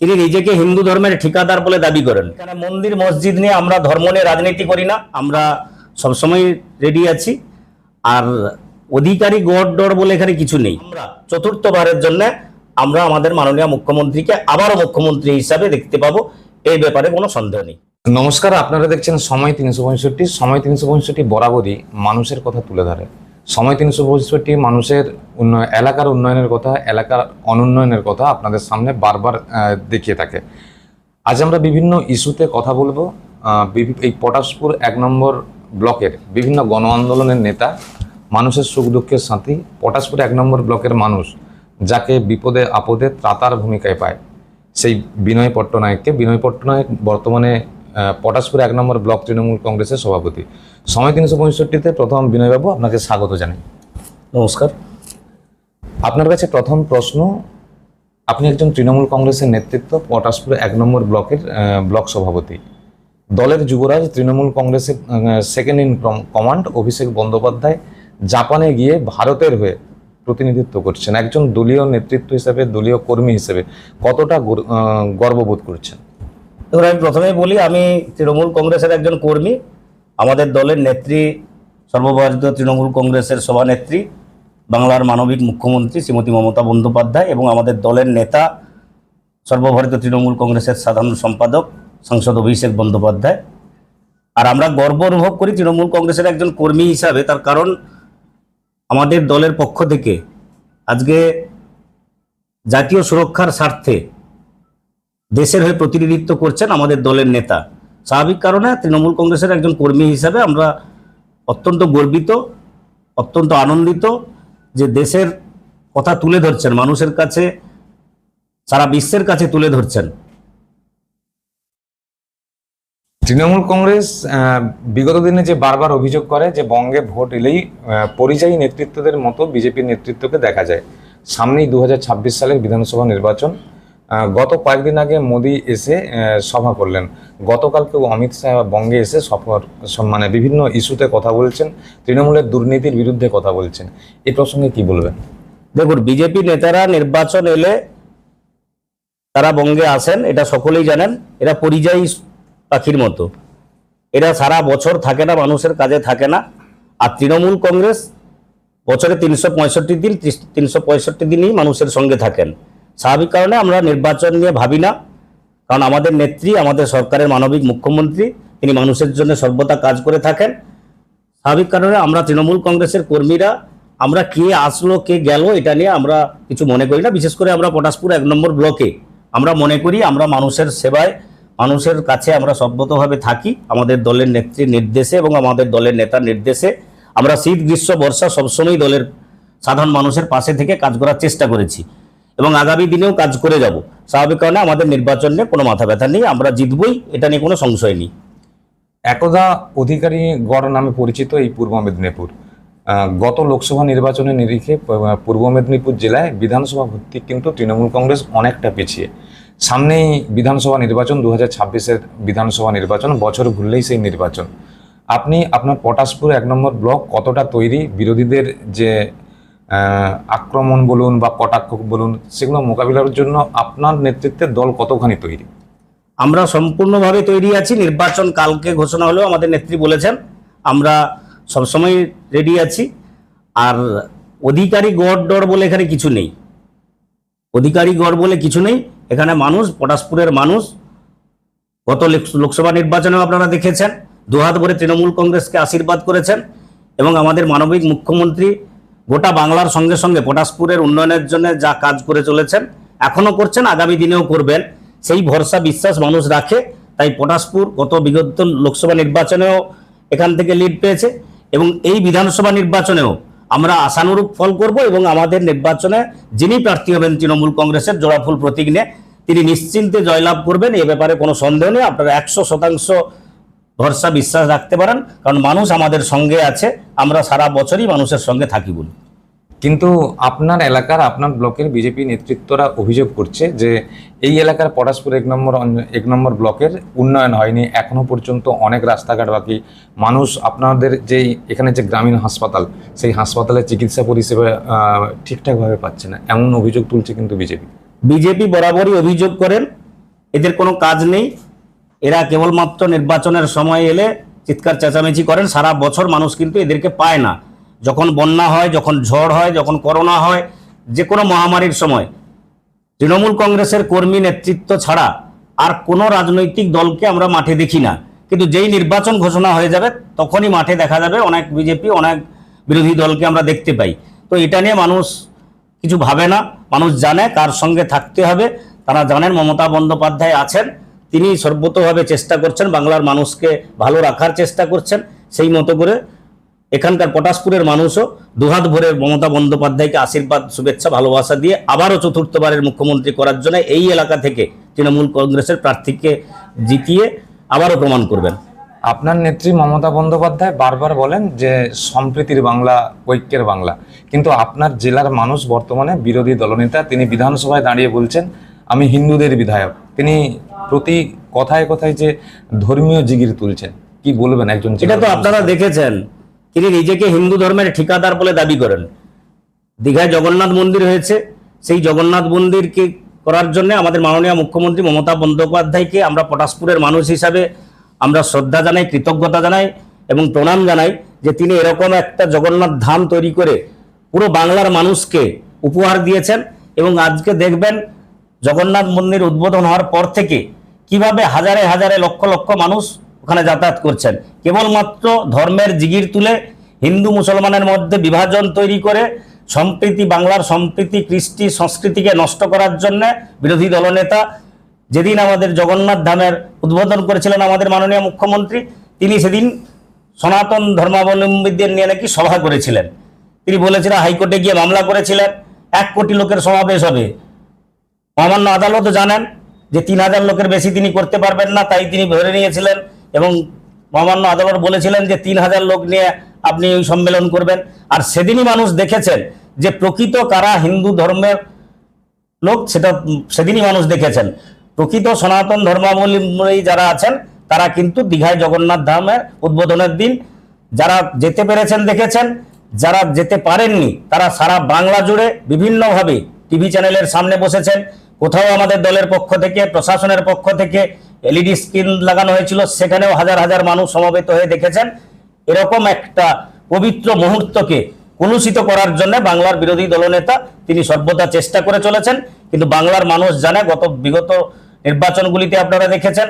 তিনি নিজেকে হিন্দু ধর্মের ঠিকাদার বলে দাবি করেন। এখানে মন্দির মসজিদ নিয়ে আমরা ধর্ম নিয়ে রাজনীতি করি না। আমরা সবসময় রেডি আছি। আর অধিকারী গড় ডর বলে এখানে কিছু নেই। আমরা চতুর্থবারের জন্য আমরা আমাদের মাননীয় মুখ্যমন্ত্রীকে আবারও মুখ্যমন্ত্রী হিসাবে দেখতে পাবো। এই ব্যাপারে কোনো সন্দেহ নেই। নমস্কার আপনারা দেখছেন সময় তিনশো পঁয়ষট্টি। সময় তিনশো পঁয়ষট্টি বরাবরই মানুষের কথা তুলে ধরে। সময় তিনশো পঁয়ষট্টি মানুষের উন্নয়ন, এলাকার উন্নয়নের কথা, এলাকার অনুন্নয়নের কথা আপনাদের সামনে বারবার দেখিয়ে থাকে। আজ আমরা বিভিন্ন ইস্যুতে কথা বলব। এই পটাশপুর এক নম্বর ব্লকের বিভিন্ন গণ আন্দোলনের নেতা, মানুষের সুখ দুঃখের সাথী, পটাশপুর এক নম্বর ব্লকের মানুষ যাকে বিপদে, আপদে ত্রাতার ভূমিকায় পায়। সেই বিনয় পট্টনায়ককে, বিনয় পট্টনায়ক বর্তমানে পটাশপুর এক নম্বর ব্লক তৃণমূল কংগ্রেসের সভাপতি। সময় তিনশো পঁয়ষট্টিতে প্রথম বিনয়বাবু আপনাকে স্বাগত জানাই। নমস্কার। আপনার কাছে প্রথম প্রশ্ন আপনি একজন তৃণমূল কংগ্রেসের নেতৃত্ব পটাশপুর এক নম্বর ব্লকের ব্লক সভাপতি। দলের যুবরাজ তৃণমূল কংগ্রেসের second in command Abhishek Bandyopadhyay জাপানে গিয়ে ভারতের হয়ে প্রতিনিধিত্ব করছেন। একজন দলীয় নেতৃত্ব হিসেবে দলীয় কর্মী হিসেবে কতটা গর্ববোধ করছেন? এবার আমি প্রথমেই বলি, আমি তৃণমূল কংগ্রেসের একজন কর্মী। আমাদের দলের নেত্রী, সর্বভারতীয় তৃণমূল কংগ্রেসের সভানেত্রী, বাংলার মানবিক মুখ্যমন্ত্রী শ্রীমতী মমতা বন্দ্যোপাধ্যায় এবং আমাদের দলের নেতা, সর্বভারতীয় তৃণমূল কংগ্রেসের সাধারণ সম্পাদক, সাংসদ অভিষেক বন্দ্যোপাধ্যায়। আর আমরা গর্ব অনুভব করি তৃণমূল কংগ্রেসের একজন কর্মী হিসাবে, তার কারণ আমাদের দলের পক্ষ থেকে আজকে জাতীয় সুরক্ষার স্বার্থে দেশের হয়ে প্রতিনিধিত্ব করছেন আমাদের দলের নেতা। স্বাভাবিক কারণে তৃণমূল কংগ্রেসের একজন কর্মী হিসাবে আমরা অত্যন্ত গর্বিত, অত্যন্ত আনন্দিত যে দেশের কথা তুলে ধরছেন, মানুষের কাছে, সারা বিশ্বের কাছে তুলে ধরছেন। তৃণমূল কংগ্রেস বিগত দিনে যে বারবার অভিযোগ করে যে বঙ্গে ভোট এলেই পরিযায়ী নেতৃত্বদের মতো বিজেপির নেতৃত্বকে দেখা যায়। সামনেই দু হাজার ছাব্বিশ সালের বিধানসভা নির্বাচন গত কয়েকদিন আগে মোদি এসে সভা করলেন। গতকালকেও অমিত শাহ বঙ্গে এসে সফর মানে বিভিন্ন ইস্যুতে কথা বলছেন, তৃণমূলের দুর্নীতির বিরুদ্ধে কথা বলছেন। এ প্রসঙ্গে কি বলবেন? দেখুন, বিজেপি নেতারা নির্বাচন এলে তারা বঙ্গে আসেন, এটা সকলেই জানেন। এরা পরিযায়ী পাখির মতো। এরা সারা বছর থাকে না, মানুষের কাজে থাকে না। আর তৃণমূল কংগ্রেস বছরে তিনশো পঁয়ষট্টি দিন, তিনশো পঁয়ষট্টি দিনই মানুষের সঙ্গে থাকেন। স্বাভাবিক কারণে আমরা নির্বাচন নিয়ে ভাবি না। কারণ আমাদের নেত্রী, আমাদের সরকারের মানবিক মুখ্যমন্ত্রী, তিনি মানুষের জন্য সর্বদা কাজ করে থাকেন। স্বাভাবিক কারণে আমরা তৃণমূল কংগ্রেসের কর্মীরা, আমরা কে আসলো, কে গেল, এটা নিয়ে আমরা কিছু মনে করি না। বিশেষ করে আমরা পটাশপুর এক নম্বর ব্লকে, আমরা মনে করি আমরা মানুষের সেবায়, মানুষের কাছে আমরা সর্বতভাবে থাকি। আমাদের দলের নেত্রীর নির্দেশে এবং আমাদের দলের নেতার নির্দেশে আমরা শীত, গ্রীষ্ম, বর্ষা সবসময় দলের সাধারণ মানুষের পাশে থেকে কাজ করার চেষ্টা করেছি। এবং আগামী দিনেও কাজ করে যাব। স্বাভাবিক কারণে আমাদের নির্বাচন নিয়ে কোনো মাথা ব্যথা নেই, আমরা জিতবই, এটা নিয়ে কোনো সংশয় নেই। একদা অধিকারী গড় নামে পরিচিত এই পূর্ব মেদিনীপুর। গত লোকসভা নির্বাচনের নিরিখে পূর্ব মেদিনীপুর জেলায় বিধানসভা ভিত্তিক কিন্তু তৃণমূল কংগ্রেস অনেকটা পিছিয়ে। সামনেই বিধানসভা নির্বাচন দু হাজার বিধানসভা নির্বাচন, বছর ঘুরলেই সেই নির্বাচন। আপনি আপনার পটাশপুর এক নম্বর ব্লক কতটা তৈরি? বিরোধীদের যে আক্রমণ বলুন বা কটাক্ষ বলুন, সেগুলো মোকাবিলার জন্য আপনার নেতৃত্বের দল কতখানি তৈরি? আমরা সম্পূর্ণভাবে তৈরি আছি। নির্বাচন কালকে ঘোষণা হলেও আমাদের নেত্রী বলেছেন, আমরা সবসময় রেডি আছি। আর অধিকারী গড় ডর বলে এখানে কিছু নেই। অধিকারী গড় বলে কিছু নেই। এখানে মানুষ, পটাশপুরের মানুষ, গত লোক- লোকসভা নির্বাচনেও আপনারা দেখেছেন, দুহাত ভরে তৃণমূল কংগ্রেসকে আশীর্বাদ করেছেন এবং আমাদের মানবিক মুখ্যমন্ত্রী গোটা বাংলার সঙ্গে সঙ্গে পটাশপুরের উন্নয়নের জন্য যা কাজ করে চলেছেন, এখনও করছেন, আগামী দিনেও করবেন। সেই ভরসা বিশ্বাস মানুষ রাখে, তাই পটাশপুর গত বিগত লোকসভা নির্বাচনেও এখান থেকে লিড পেয়েছে এবং এই বিধানসভা নির্বাচনেও আমরা আশানুরূপ ফল করব এবং আমাদের নির্বাচনে যিনি প্রার্থী হবেন তৃণমূল কংগ্রেসের জোড়াফুল প্রতীক নিয়ে, তিনি নিশ্চিন্তে জয়লাভ করবেন, এ ব্যাপারে কোনো সন্দেহ নেই। আপনারা একশো শতাংশ ভরসা বিশ্বাস রাখতে পারেন। কারণ মানুষ আমাদের সঙ্গে আছে আমরা সারা বছরই মানুষের সঙ্গে থাকি বলি। কিন্তু আপনার এলাকার আপনার ব্লকের বিজেপি নেতৃত্বরা অভিযোগ করছে যে এই এলাকার পটাশপুর এক নম্বর এক নম্বর ব্লকের উন্নয়ন হয়নি। এখনও পর্যন্ত অনেক রাস্তাঘাট বাকি। মানুষ আপনাদের যে এখানে যে গ্রামীণ হাসপাতাল সেই হাসপাতালে চিকিৎসা পরিষেবা ঠিকঠাকভাবে পাচ্ছে না। এমন অভিযোগ তুলছে কিন্তু বিজেপি। বিজেপি বরাবরই অভিযোগ করেন এদের কোনো কাজ নেই। এরা কেবলমাত্র নির্বাচনের সময় এলে চিৎকার চেঁচামেচি করেন, সারা বছর মানুষ কিন্তু এদেরকে পায় না। যখন বন্যা হয়, যখন ঝড় হয়, যখন করোনা হয়, যে কোনো মহামারীর সময়। তৃণমূল কংগ্রেসের কর্মী নেতৃত্ব ছাড়া আর কোনো রাজনৈতিক দলকে আমরা মাঠে দেখি না। কিন্তু যেই নির্বাচন ঘোষণা হয়ে যাবে, তখনই মাঠে দেখা যাবে অনেক বিজেপি, অনেক বিরোধী দলকে আমরা দেখতে পাই। তো এটা নিয়ে মানুষ কিছু ভাবে না। মানুষ জানে কার সঙ্গে থাকতে হবে। তারা জানেন মমতা বন্দ্যোপাধ্যায় আছেন। তিনি সর্বতভাবে চেষ্টা করছেন বাংলার মানুষকে ভালো রাখার চেষ্টা করছেন। সেই মতো করে এখানকার পটাশপুরের মানুষও দুহাত ভরে মমতা বন্দ্যোপাধ্যায়কে আশীর্বাদ, শুভেচ্ছা, ভালোবাসা দিয়ে আবারও চতুর্থবারের মুখ্যমন্ত্রী করার জন্য এই এলাকা থেকে তৃণমূল কংগ্রেসের প্রার্থীকে জিতিয়ে আবারও প্রমাণ করবেন। আপনার নেত্রী মমতা বন্দ্যোপাধ্যায় বারবার বলেন যে সম্প্রীতির বাংলা, ঐক্যের বাংলা। কিন্তু আপনার জেলার মানুষ বর্তমানে বিরোধী দলনেতা, তিনি বিধানসভায় দাঁড়িয়ে বলছেন, আমি হিন্দুদের বিধায়ক। তিনি প্রতি কথায় কথায় যে ধর্মীয় জিগির তুলছেন কি বলবেন একজন এটা তো আপনারা দেখেছেন। তিনি নিজেকে হিন্দু ধর্মের ঠিকাদার বলে দাবি করেন। দীঘায় জগন্নাথ মন্দির হয়েছে। সেই জগন্নাথ মন্দিরকে করার জন্য আমাদের মাননীয় মুখ্যমন্ত্রী মমতা বন্দ্যোপাধ্যায়কে আমরা পটাশপুরের মানুষ হিসাবে আমরা শ্রদ্ধা জানাই কৃতজ্ঞতা জানাই এবং প্রণাম জানাই যে তিনি এরকম একটা জগন্নাথ ধাম তৈরি করে পুরো বাংলার মানুষকে উপহার দিয়েছেন এবং আজকে দেখবেন জগন্নাথ মন্দির উদ্বোধন হওয়ার পর থেকে কীভাবে হাজারে হাজারে লক্ষ লক্ষ মানুষ ওখানে যাতায়াত করছেন? কেবলমাত্র ধর্মের জিগির তুলে হিন্দু মুসলমানের মধ্যে বিভাজন তৈরি করে সম্প্রীতি, বাংলার সম্প্রীতি, কৃষ্টি, সংস্কৃতিকে নষ্ট করার জন্য বিরোধী দলনেতা যেদিন আমাদের জগন্নাথ ধামের উদ্বোধন করেছিলেন আমাদের মাননীয় মুখ্যমন্ত্রী, তিনি সেদিন সনাতন ধর্মাবলম্বীদের নিয়ে নাকি সভা করেছিলেন। তিনি বলেছিলেন, হাইকোর্টে গিয়ে মামলা করেছিলেন, এক কোটি লোকের সমাবেশ হবে। মহামান্য আদালতও জানেন যে তিন হাজার লোকের বেশি তিনি করতে পারবেন না, তাই তিনি ধরে নিয়েছিলেন এবং মহামান্য আদালত বলেছিলেন যে তিন হাজার লোক নিয়ে আপনি ওই সম্মেলন করবেন। আর সেদিনই মানুষ দেখেছেন যে প্রকৃত কারা হিন্দু ধর্মের লোক, সেটা সেদিনই মানুষ দেখেছেন। প্রকৃত সনাতন ধর্মাবলম্বী যারা আছেন, তারা কিন্তু দীঘায় জগন্নাথ ধামের উদ্বোধনের দিন যারা যেতে পেরেছেন দেখেছেন, যারা যেতে পারেননি, তারা সারা বাংলা জুড়ে বিভিন্নভাবে টিভি চ্যানেলের সামনে বসেছেন। কোথাও আমাদের দলের পক্ষ থেকে, প্রশাসনের পক্ষ থেকে এলইডি স্ক্রিন লাগানো হয়েছিল, সেখানেও হাজার হাজার মানুষ সমবেত হয়ে দেখেছেন। এরকম একটা পবিত্র মুহূর্তকে কলুষিত করার জন্য বাংলার বিরোধী দলনেতা তিনি সর্বদা চেষ্টা করে চলেছেন। কিন্তু বাংলার মানুষ জানে, গত বিগত নির্বাচনগুলিতে আপনারা দেখেছেন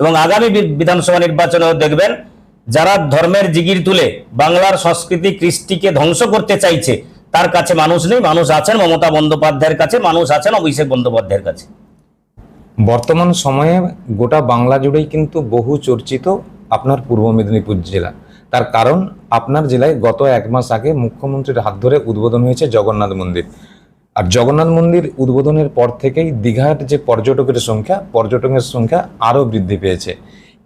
এবং আগামী বিধানসভা নির্বাচনেও দেখবেন, যারা ধর্মের জিগির তুলে বাংলার সংস্কৃতি, কৃষ্টিকে ধ্বংস করতে চাইছে তার কাছে মানুষ নেই, মানুষ আছেন মমতা বন্দ্যোপাধ্যায়ের কাছে, মানুষ আছেন অভিষেক বন্দ্যোপাধ্যায়ের কাছে। বর্তমান সময়ে গোটা বাংলা জুড়েই কিন্তু বহু চর্চিত আপনার পূর্ব মেদিনীপুর জেলা। তার কারণ, আপনার জেলায় গত এক মাস আগে মুখ্যমন্ত্রীর হাত ধরে উদ্বোধন হয়েছে জগন্নাথ মন্দির। আর জগন্নাথ মন্দির উদ্বোধনের পর থেকেই দীঘার যে পর্যটকের সংখ্যা পর্যটকের সংখ্যা আরও বৃদ্ধি পেয়েছে।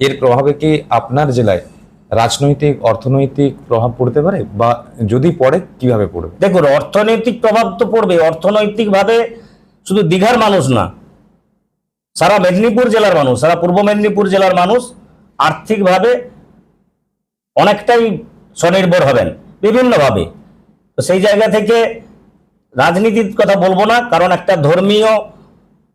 এর প্রভাবে কি আপনার জেলায় রাজনৈতিক, অর্থনৈতিক প্রভাব পড়তে পারে বা যদি পড়ে, কীভাবে পড়বে? দেখুন, অর্থনৈতিক প্রভাব তো পড়বে। অর্থনৈতিকভাবে শুধু দীঘার মানুষ না, সারা মেদিনীপুর জেলার মানুষ, সারা পূর্ব মেদিনীপুর জেলার মানুষ আর্থিকভাবে অনেকটাই স্বনির্ভর হবেন, বিভিন্নভাবে। তো সেই জায়গা থেকে রাজনীতির কথা বলব না, কারণ একটা ধর্মীয়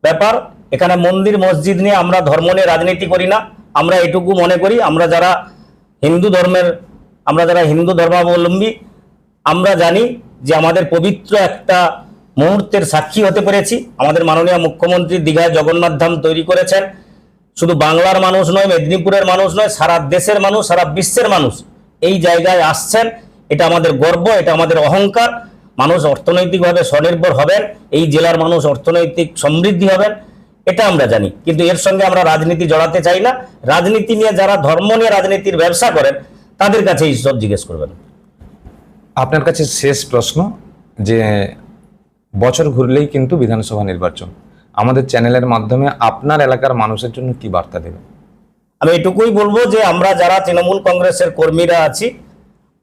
ব্যাপার। এখানে মন্দির, মসজিদ নিয়ে আমরা ধর্ম নিয়ে রাজনীতি করি না। আমরা এটুকু মনে করি, আমরা যারা হিন্দু ধর্মের, আমরা যারা হিন্দু ধর্মাবলম্বী, আমরা জানি যে আমাদের পবিত্র একটা মুহূর্তের সাক্ষী হতে পেরেছি। আমাদের মাননীয় মুখ্যমন্ত্রী দীঘায় জগন্নাথ ধাম তৈরি করেছেন। শুধু বাংলার মানুষ নয়, মেদিনীপুরের মানুষ নয়, সারা দেশের মানুষ, সারা বিশ্বের মানুষ এই জায়গায় আসছেন। এটা আমাদের গর্ব, এটা আমাদের অহংকার। মানুষ অর্থনৈতিকভাবে স্বনির্ভর হবেন, এই জেলার মানুষ অর্থনৈতিক সমৃদ্ধি হবেন। এটা আমরা জানি। কিন্তু এর সঙ্গে আমরা রাজনীতি জড়াতে চাই না। রাজনীতি নিয়ে যারা ধর্ম নিয়ে রাজনীতির ব্যবসা করেন তাদের কাছে এই সব জিজ্ঞেস করবেন। আপনার কাছে শেষ প্রশ্ন যে বছর ঘুরলেই কিন্তু বিধানসভা নির্বাচন। আমাদের চ্যানেলের মাধ্যমে আপনার এলাকার মানুষের জন্য কি বার্তা দেবেন? আমি এটুকুই বলব যে আমরা যারা তৃণমূল কংগ্রেসের কর্মীরা আছি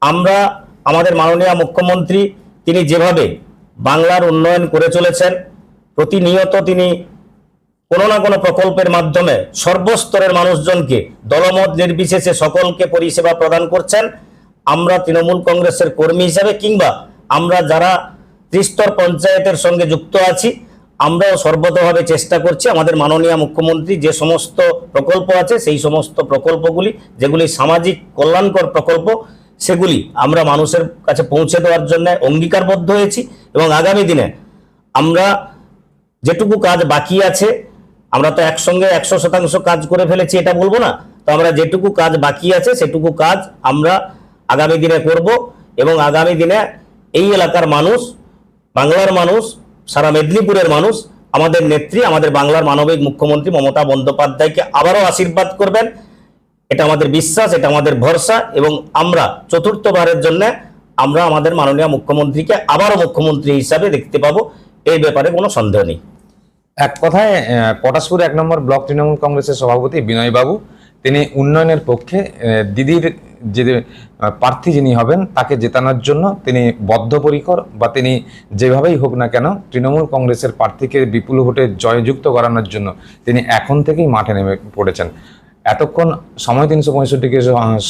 আমরা আমাদের মাননীয় মুখ্যমন্ত্রী তিনি যেভাবে বাংলার উন্নয়ন করে চলেছেন প্রতিনিয়ত তিনি কোনো না কোনো প্রকল্পের মাধ্যমে সর্বস্তরের মানুষজনকে দলমত নির্বিশেষে সকলকে পরিষেবা প্রদান করছেন। আমরা তৃণমূল কংগ্রেসের কর্মী হিসাবে কিংবা আমরা যারা ত্রিস্তর পঞ্চায়েতের সঙ্গে যুক্ত আছি, আমরাও সর্বতভাবে চেষ্টা করছি আমাদের মাননীয় মুখ্যমন্ত্রী যে সমস্ত প্রকল্প আছে, সেই সমস্ত প্রকল্পগুলি, যেগুলি সামাজিক কল্যাণকর প্রকল্প, সেগুলি আমরা মানুষের কাছে পৌঁছে দেওয়ার জন্য অঙ্গীকারবদ্ধ হয়েছি এবং আগামী দিনে আমরা যেটুকু কাজ বাকি আছে আমরা তো একসঙ্গে একশো শতাংশ কাজ করে ফেলেছি, এটা বলব না। তো আমরা যেটুকু কাজ বাকি আছে, সেটুকু কাজ আমরা আগামী দিনে করব এবং আগামী দিনে এই এলাকার মানুষ, বাংলার মানুষ, সারা মেদিনীপুরের মানুষ, আমাদের নেত্রী, আমাদের বাংলার মানবিক মুখ্যমন্ত্রী মমতা বন্দ্যোপাধ্যায়কে আবারও আশীর্বাদ করবেন। এটা আমাদের বিশ্বাস, এটা আমাদের ভরসা এবং আমরা চতুর্থবারের জন্য আমরা আমাদের মাননীয় মুখ্যমন্ত্রীকে আবারও মুখ্যমন্ত্রী হিসাবে দেখতে পাবো। এই ব্যাপারে কোনো সন্দেহ নেই। এক কথায় পটাশপুর এক নম্বর ব্লক তৃণমূল কংগ্রেসের সভাপতি বিনয় বাবু তিনি উন্নয়নের পক্ষে দিদির যে প্রার্থী যিনি হবেন তাকে জেতানোর জন্য তিনি বদ্ধপরিকর বা তিনি যেভাবেই হোক না কেন তৃণমূল কংগ্রেসের প্রার্থীকে বিপুল ভোটে জয়যুক্ত করানোর জন্য তিনি এখন থেকেই মাঠে নেমে পড়েছেন। এতক্ষণ সময় তিনশো পঁয়ষট্টিকে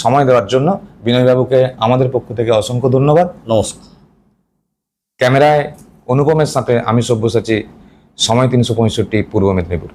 সময় দেওয়ার জন্য বিনয়বাবুকে আমাদের পক্ষ থেকে অসংখ্য ধন্যবাদ। নমস্কার। ক্যামেরায় অনুপমের সাথে আমি সব্যসাচী সময় তিনশো পঁয়ষট্টি পূর্ব মেদিনীপুর।